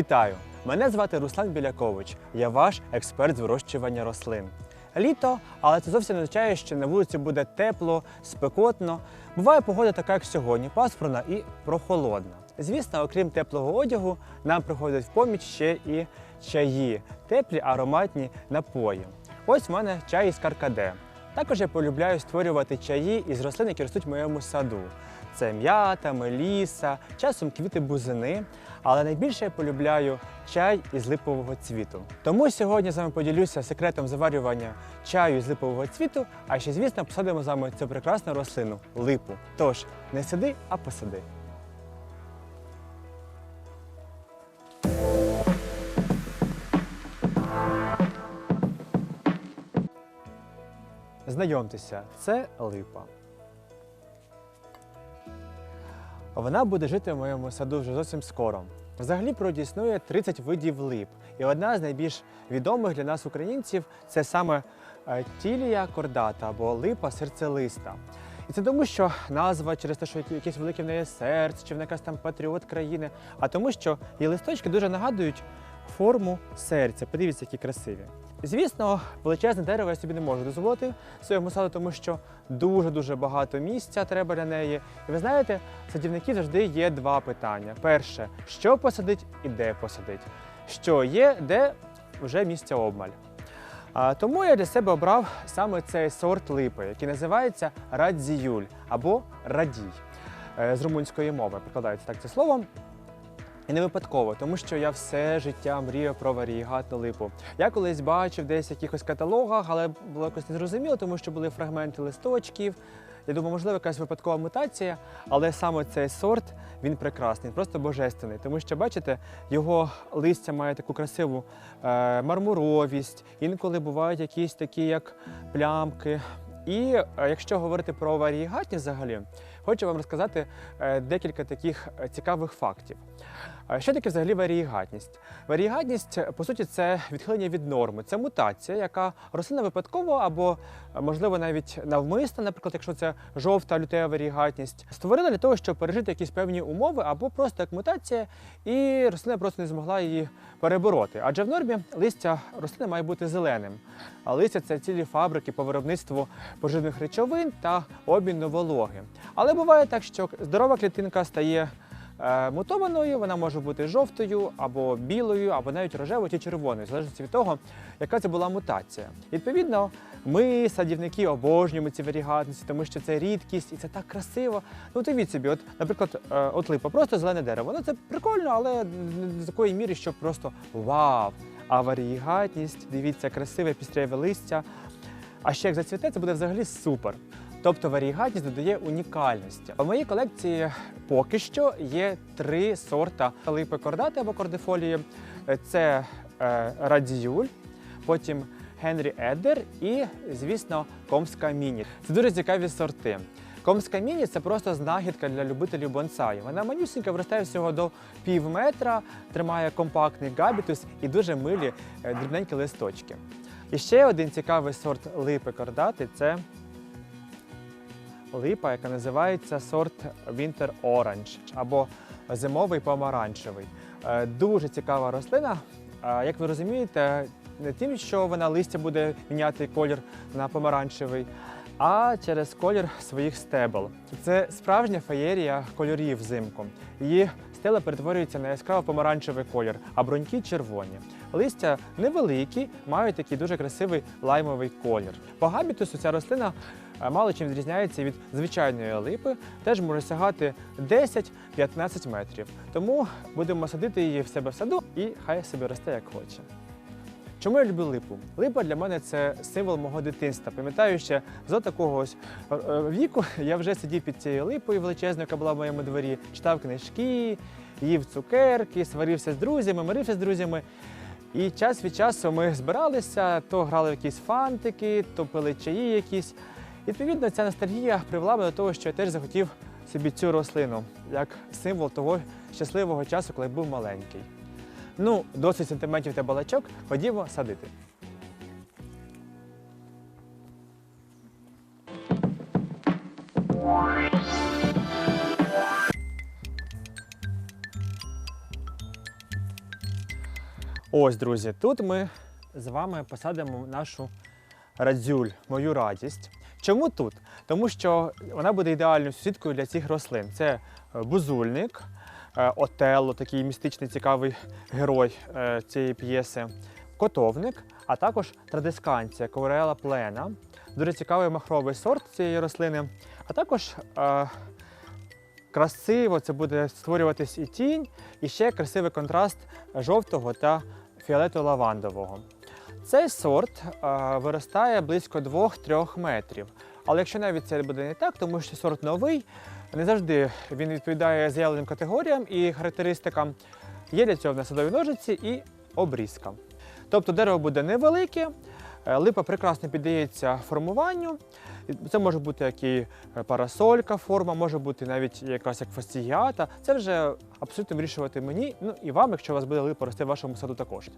Вітаю! Мене звати Руслан Білякович. Я ваш експерт з вирощування рослин. Літо, але це зовсім не означає, що на вулиці буде тепло, спекотно. Буває погода така, як сьогодні, пасмурна і прохолодна. Звісно, окрім теплого одягу, нам приходять в поміч ще і чаї, теплі ароматні напої. Ось в мене чай із каркаде. Також я полюбляю створювати чаї із рослин, які ростуть в моєму саду. Це м'ята, меліса, часом квіти бузини. Але найбільше я полюбляю чай із липового цвіту. Тому сьогодні з вами поділюся секретом заварювання чаю з липового цвіту, а ще, звісно, посадимо з вами цю прекрасну рослину липу. Тож не сиди, а посади. Знайомтеся, це липа. Вона буде жити в моєму саду вже зовсім скоро. Взагалі природі існує 30 видів лип, і одна з найбільш відомих для нас, українців, це саме е, тілія кордата або липа серцелиста. І це тому, що назва через те, що якесь велике в неї серце, чи вона якась там патріот країни, а тому, що її листочки дуже нагадують форму серця. Подивіться, які красиві. Звісно, величезне дерево я собі не можу дозволити своєму саду, тому що дуже-дуже багато місця треба для неї. І ви знаєте, садівників завжди є два питання: перше, що посадить і де посадить. Що є, де вже місця обмаль. А, тому я для себе обрав саме цей сорт липи, який називається радзіюль або радій Е, з румунської мови. Прикладається так це слово. І не випадково, тому що я все життя мріяв про варієгатну липу. Я колись бачив десь в якихось каталогах, але було якось незрозуміло, тому що були фрагменти листочків. Я думаю, можливо, якась випадкова мутація, але саме цей сорт він прекрасний, просто божественний. Тому що, бачите, його листя має таку красиву е, мармуровість, інколи бувають якісь такі, як плямки. І е, якщо говорити про варієгатність взагалі, хочу вам розказати е, декілька таких е, цікавих фактів. Е, Що таке взагалі варієгатність? Варієгатність, по суті, це відхилення від норми, це мутація, яка рослина випадково або, можливо, навіть навмисно, наприклад, якщо це жовта лютея варієгатність, створила для того, щоб пережити якісь певні умови, або просто як мутація, і рослина просто не змогла її перебороти. Адже в нормі листя рослини має бути зеленим. А листя це цілі фабрики по виробництву поживних речовин та обміну вологи. Але буває так, що здорова клітинка стає е, мутованою, вона може бути жовтою або білою, або навіть рожевою чи червоною, в залежності від того, яка це була мутація. Відповідно, ми, садівники, обожнюємо ці варігатності, тому що це рідкість і це так красиво. Ну, дивіть собі, от, наприклад, е, от липа, просто зелене дерево. Ну це прикольно, але не з такої міри, що просто вау! А варієгатність, дивіться, красиве пістряве листя. А ще як зацвіте, це буде взагалі супер. Тобто варієгатність додає унікальності. У моїй колекції поки що є три сорта липи кордати або кордифолії. Це е, радіюль, потім Генрі Еддер і, звісно, Комська Міні. Це дуже цікаві сорти. Комська міні це просто знахідка для любителів бонсаю. Вона манюсінька, виростає всього до пів метра, тримає компактний габітус і дуже милі е, дрібненькі листочки. І ще один цікавий сорт липи кордати це липа, яка називається сорт Winter Orange або зимовий помаранчевий. Е, Дуже цікава рослина. Е, Як ви розумієте, не тим, що вона листя буде міняти колір на помаранчевий, а через колір своїх стебел. Це справжня феєрія кольорів взимку. Її стела перетворюється на яскраво помаранчевий колір, а бруньки червоні. Листя невеликі, мають такий дуже красивий лаймовий колір. По габітусу ця рослина мало чим відрізняється від звичайної липи, теж може сягати 10-15 метрів. Тому будемо садити її в себе в саду і хай собі росте як хоче. Чому я люблю липу? Липа для мене це символ мого дитинства. Пам'ятаю, ще за такого ось е, е, віку я вже сидів під цією липою величезною, яка була в моєму дворі, читав книжки, їв цукерки, сварився з друзями, мирився з друзями. І час від часу ми збиралися, то грали в якісь фантики, то пили чаї якісь. Відповідно, ця ностальгія привела мене до того, що я теж захотів собі цю рослину як символ того щасливого часу, коли був маленький. Ну, досить сантиметрів та балачок, ходімо садити. Ось, друзі, тут ми з вами посадимо нашу радзюль, мою радість. Чому тут? Тому що вона буде ідеальною сусідкою для цих рослин. Це е, бузульник, е, отелло, такий містичний цікавий герой е, цієї п'єси, котовник, а також традисканція, коврела плена. Дуже цікавий махровий сорт цієї рослини. А також красиво це буде створюватись і тінь, і ще красивий контраст жовтого та фіолетово-лавандового. Цей сорт е, виростає близько 2-3 метрів. Але якщо навіть це буде не так, тому що сорт новий, не завжди він відповідає заявленим категоріям і характеристикам. Є для цього насадові ножиці і обрізка. Тобто дерево буде невелике, липа прекрасно піддається формуванню. Це може бути як і е, парасолька форма, може бути навіть якась як фастігіата. Це вже абсолютно вирішувати мені, ну і вам, якщо у вас буде липа рости в вашому саду також.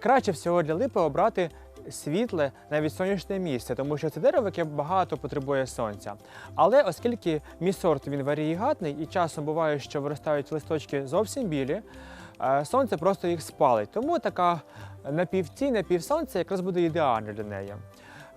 Краще всього для липи обрати світле, навіть сонячне місце, тому що це дерево, яке багато потребує сонця. Але оскільки мій сорт він варієгатний і часом буває, що виростають листочки зовсім білі, е, сонце просто їх спалить. Тому така напівтінь, напівсонце якраз буде ідеально для неї.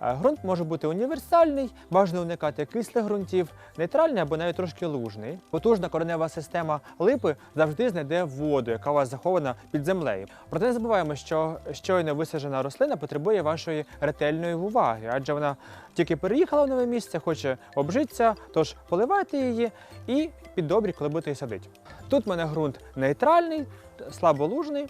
Е, Ґрунт може бути універсальний, бажано уникати кислих ґрунтів, нейтральний або навіть трошки лужний. Потужна коренева система липи завжди знайде воду, яка у вас захована під землею. Проте не забуваємо, що щойно висаджена рослина потребує вашої ретельної уваги, адже вона тільки переїхала в нове місце, хоче обжитися, тож поливайте її і піддобрі, коли будете її садити. Тут в мене ґрунт нейтральний, слаболужний.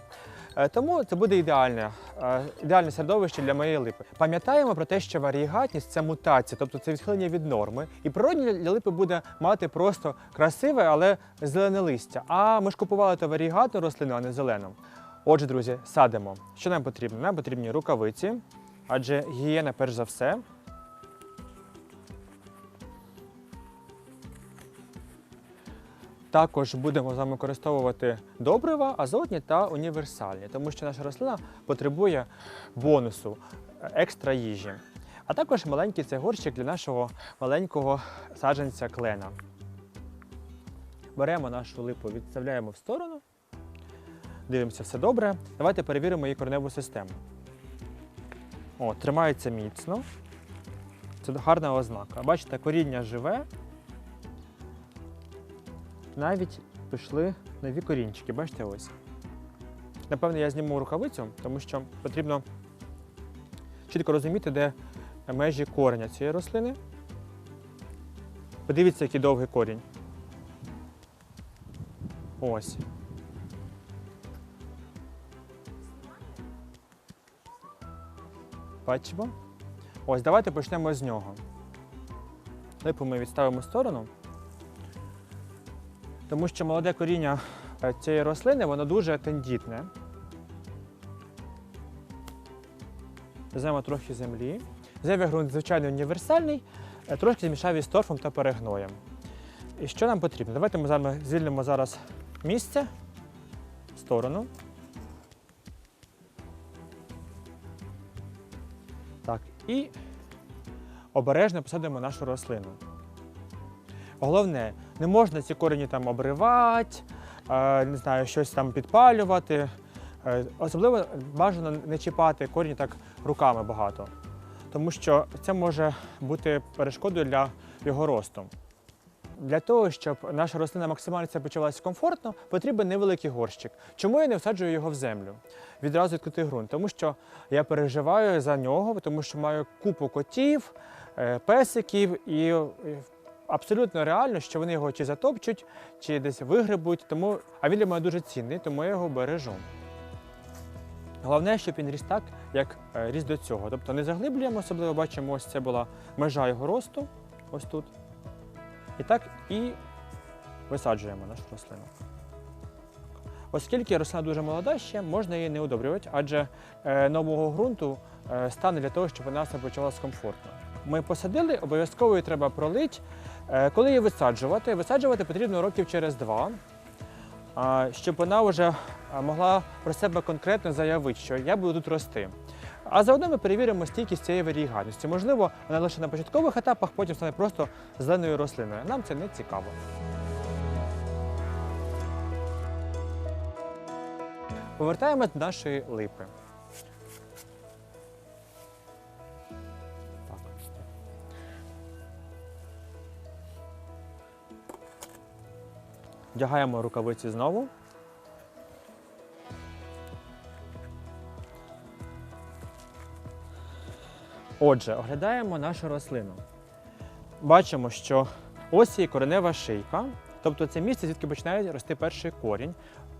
Е, Тому це буде ідеальне, е, ідеальне середовище для моєї липи. Пам'ятаємо про те, що варієгатність це мутація, тобто це відхилення від норми. І природні для липи буде мати просто красиве, але зелене листя. А ми ж купували то варієгатну рослину, а не зелену. Отже, друзі, садимо. Що нам потрібно? Нам потрібні рукавиці, адже гігієна перш за все. Також будемо з вами використовувати добрива, азотні та універсальні, тому що наша рослина потребує бонусу, е, екстра їжі. А також маленький цей горщик для нашого маленького саджанця клена. Беремо нашу липу, відставляємо в сторону. Дивимося, все добре. Давайте перевіримо її кореневу систему. О, тримається міцно. Це гарна ознака. Бачите, коріння живе, навіть пішли нові корінчики. Бачите ось. Напевно, я зніму рукавицю, тому що потрібно чітко розуміти, де межі кореня цієї рослини. Подивіться, який довгий корінь. Ось. Бачимо? Ось, давайте почнемо з нього. Липу ми відставимо в сторону тому що молоде коріння е, цієї рослини воно дуже тендітне. Візьмемо трохи землі. Зайвий ґрунт, звичайно, універсальний, е, трошки змішав із торфом та перегноєм. І що нам потрібно? Давайте ми з вами звільнимо зараз місце в сторону. Так, і обережно посадимо нашу рослину. Головне, не можна ці корені там обривати, е, не знаю, щось там підпалювати. Е, Особливо бажано не чіпати корені так руками багато, тому що це може бути перешкодою для його росту. Для того, щоб наша рослина максимально себе почувалася комфортно, потрібен невеликий горщик. Чому я не всаджую його в землю? Відразу відкритий ґрунт, тому що я переживаю за нього, тому що маю купу котів, е, песиків і абсолютно реально, що вони його чи затопчуть, чи десь вигребуть. Тому, а він для мене дуже цінний, тому я його бережу. Головне, щоб він ріс так, як е, ріс до цього. Тобто не заглиблюємо, особливо бачимо, ось це була межа його росту, ось тут. І так і висаджуємо нашу рослину. Оскільки рослина дуже молода ще, можна її не удобрювати, адже е, нового ґрунту е, стане для того, щоб вона себе почувалася комфортно. Ми посадили, обов'язково її треба пролити. Е, коли її висаджувати? Висаджувати потрібно років через два, щоб вона вже могла про себе конкретно заявити, що я буду тут рости. А заодно ми перевіримо стійкість цієї варієгатності. Можливо, вона лише на початкових етапах, потім стане просто зеленою рослиною. Нам це не цікаво. Повертаємось до нашої липи. Вдягаємо рукавиці знову. Отже, оглядаємо нашу рослину. Бачимо, що ось її коренева шийка, тобто це місце, звідки починає рости перший корінь.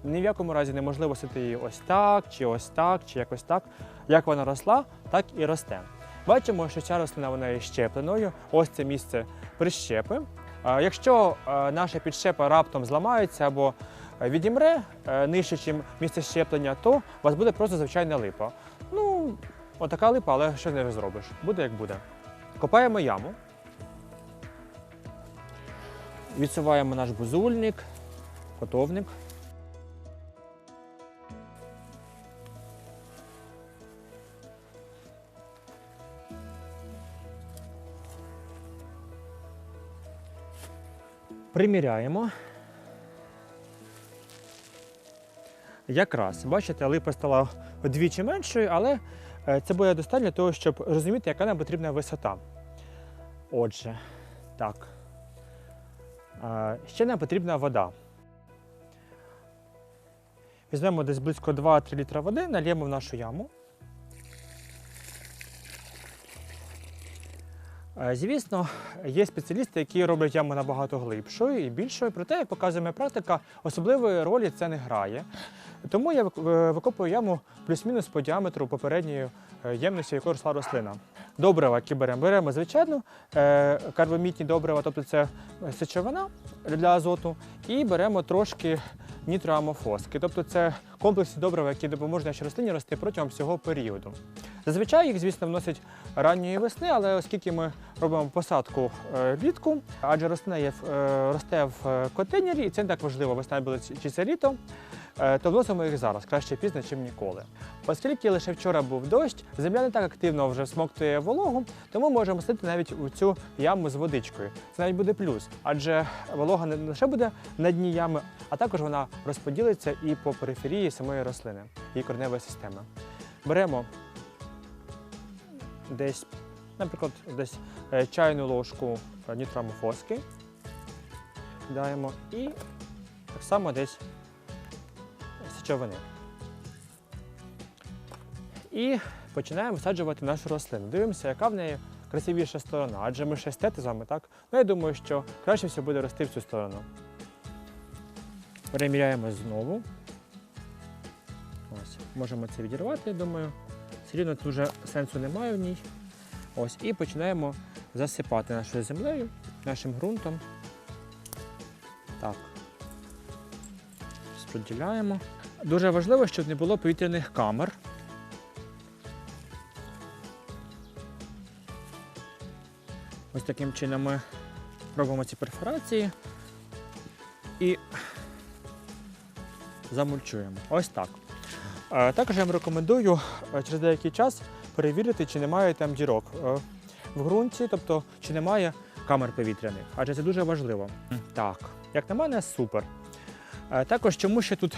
Ні в якому разі неможливо сити її ось так, чи ось так, чи якось так. Як вона росла, так і росте. Бачимо, що ця рослина вона є щепленою. Ось це місце прищепи. Якщо е, наша підщепа раптом зламається або е, відімре е, нижче, ніж місце щеплення, то у вас буде просто звичайна липа. Ну, отака липа, але що не зробиш? Буде як буде. Копаємо яму. Відсуваємо наш бузульник, котовник. Приміряємо. Якраз, бачите, липа стала вдвічі меншою, але е, це буде достатньо для того, щоб розуміти, яка нам потрібна висота. Отже, так. Е, Ще нам потрібна вода. Візьмемо десь близько 2-3 літра води, нальємо в нашу яму. Звісно, є спеціалісти, які роблять яму набагато глибшою і більшою, проте, як показує моя практика, особливої ролі це не грає. Тому я е, викопую яму плюс-мінус по діаметру попередньої е, ємності, в якої росла рослина. Добрива, які беремо, беремо звичайну е, карбомітні добрива, тобто це сечовина для азоту, і беремо трошки нітроамофоски, тобто це комплексні добрива, які допоможуть нашій рослині рости протягом всього періоду. Зазвичай їх, звісно, вносять ранньої весни, але оскільки ми робимо посадку е, влітку, адже рослина є, е, росте в е, контейнері, і це не так важливо, весна буде чи- це літо, то вносимо їх зараз, краще пізно, ніж ніколи. Оскільки лише вчора був дощ, земля не так активно вже всмоктує вологу, тому можемо садити навіть у цю яму з водичкою. Це навіть буде плюс, адже волога не лише буде на дні ями, а також вона розподілиться і по периферії самої рослини, її кореневої системи. Беремо десь, наприклад, десь е, чайну ложку е, нітрамофоски. Даємо і так само десь сечовини. і починаємо висаджувати нашу рослину. Дивимося, яка в неї красивіша сторона, адже ми ще естети з вами, так? Ну, я думаю, що краще все буде рости в цю сторону. Переміряємо знову. Ось, можемо це відірвати, я думаю. Все рівно тут вже сенсу немає в ній. Ось, і починаємо засипати нашою землею, нашим ґрунтом. Так. Розподіляємо. Дуже важливо, щоб не було повітряних камер. Ось таким чином ми робимо ці перфорації і замульчуємо. Ось так. Також я вам рекомендую е, через деякий час перевірити, чи немає там дірок е, в ґрунті, тобто чи немає камер повітряних, адже це дуже важливо. Так, як на мене, супер. Е, Також чому ще тут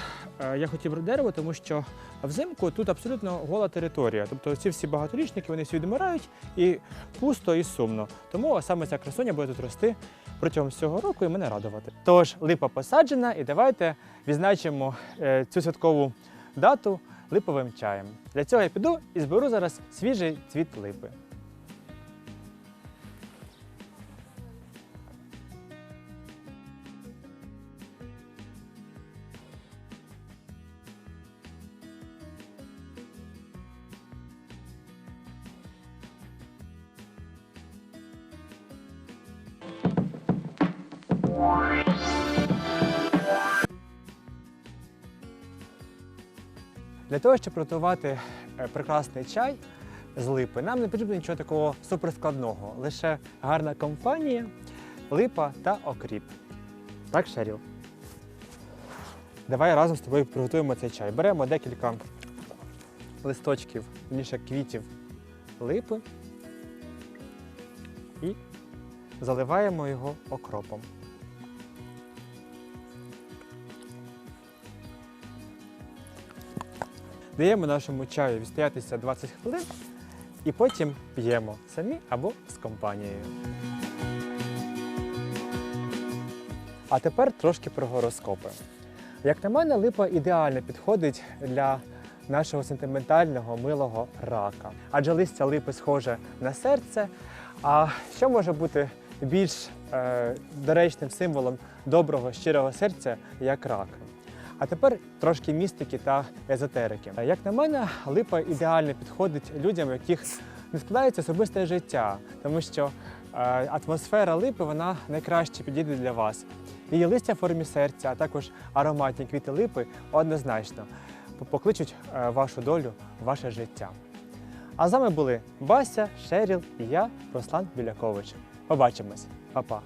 я хотів дерево, тому що взимку тут абсолютно гола територія. Тобто ці всі багаторічники вони всі відмирають і пусто і сумно. Тому саме ця красуня буде тут рости протягом всього року і мене радувати. Тож липа посаджена, і давайте відзначимо цю святкову дату липовим чаєм. Для цього я піду і зберу зараз свіжий цвіт липи. Того, щоб приготувати е, прекрасний чай з липи, нам не потрібно нічого такого суперскладного, лише гарна компанія, липа та окріп. Так, Шеріл? Давай разом з тобою приготуємо цей чай. Беремо декілька листочків, більше квітів липи і заливаємо його окропом. Даємо нашому чаю відстоятися 20 хвилин і потім п'ємо самі або з компанією. А тепер трошки про гороскопи. Як на мене, липа ідеально підходить для нашого сентиментального милого рака. Адже листя липи схоже на серце. А що може бути більш е, доречним символом доброго, щирого серця, як рак? А тепер трошки містики та езотерики. Як на мене, липа ідеально підходить людям, у яких не складається особисте життя, тому що е, атмосфера липи вона найкраще підійде для вас. Її листя в формі серця, а також ароматні квіти липи однозначно покличуть е, вашу долю, ваше життя. А з вами були Бася, Шеріл і я, Руслан Білякович. Побачимось, Па-па!